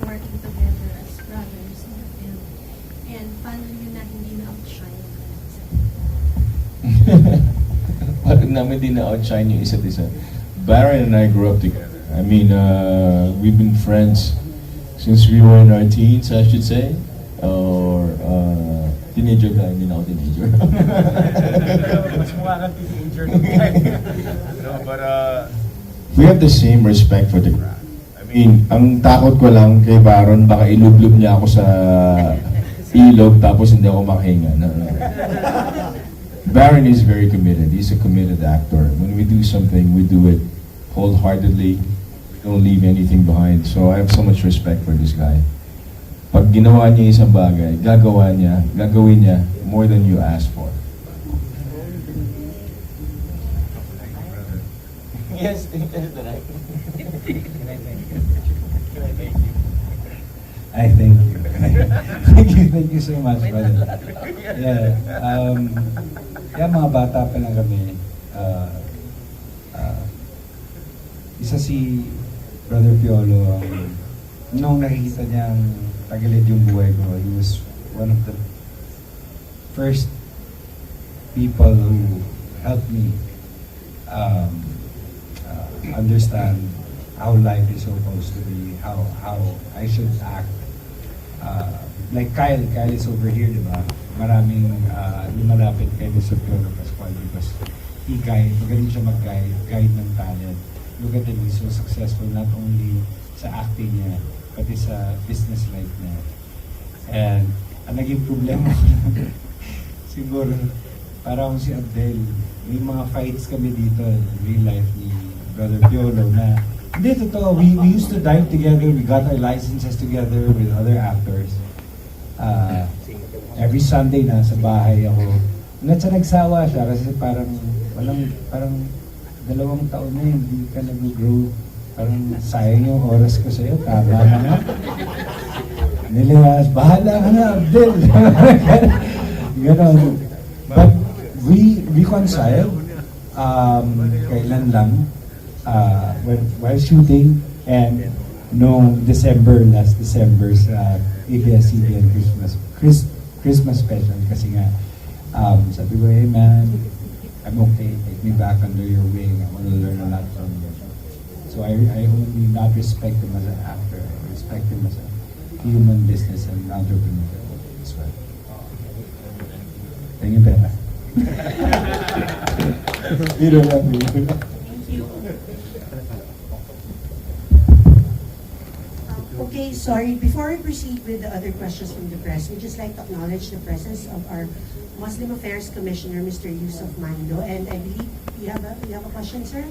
working together as brothers and, and paano nyo na hindi na-outshine ang isa't isa? Bakit namin di na-outshine yung isa't isa? Baron and I grew up together. I mean, uh, we've been friends since we were in our teens, I should say. Or, uh, teenager ka, hindi na ako teenager. Mas mukha kang teenager no, but uh, we have the same respect for the craft. I mean, ang takot ko lang kay Baron, baka ilublob niya ako sa ilog tapos hindi ako makahinga. No, no. Baron is very committed. He's a committed actor. When we do something, we do it wholeheartedly. We don't leave anything behind. So I have so much respect for this guy. Pag ginawa niya isang bagay, gagawa niya, gagawin niya more than you ask for. yes, yes, Direk. Can I thank you? Can I thank you? I thank you. thank you, thank you so much, brother. Yeah, um, yeah, mga bata pa lang kami. Uh, uh, isa si Brother Piolo, ang nung nakikita niyang tagilid yung buhay ko, he was one of the first people who helped me um, uh, understand how life is supposed to be, how how I should act. Uh, like Kyle, Kyle is over here, di ba? Maraming uh, lumalapit kay Mr. Piolo Pascual because he guide, magaling siya mag-guide, guide ng talent. Look at him, he's so successful not only sa acting niya, pati sa business life niya. And ang naging problema siguro, parang si Abdel, may mga fights kami dito in real life ni Brother Piolo na hindi, totoo. We, we used to dive together. We got our licenses together with other actors. Uh, every Sunday na sa bahay ako. Hanggang sa nagsawa siya kasi parang walang, parang dalawang taon na hindi ka nag-grow. Parang sayang yung oras ko sa'yo. Tama na nga. Niliwas, bahala ka na, Abdel. Ganon. But we reconciled um, kailan lang uh, while shooting and noong December, last December sa ABS-CBN Christmas Chris, Christmas special kasi nga um, sabi ko, hey man, I'm okay, take me back under your wing, I want to learn a lot from you. So I, I only not respect him as an actor, I respect him as a human business and entrepreneur as well. Tingin pera. Biro lang, biro lang. Thank Okay, sorry. Before we proceed with the other questions from the press, we'd just like to acknowledge the presence of our Muslim Affairs Commissioner, Mr. Yusuf Mando. And I believe you have a, you have a question, sir?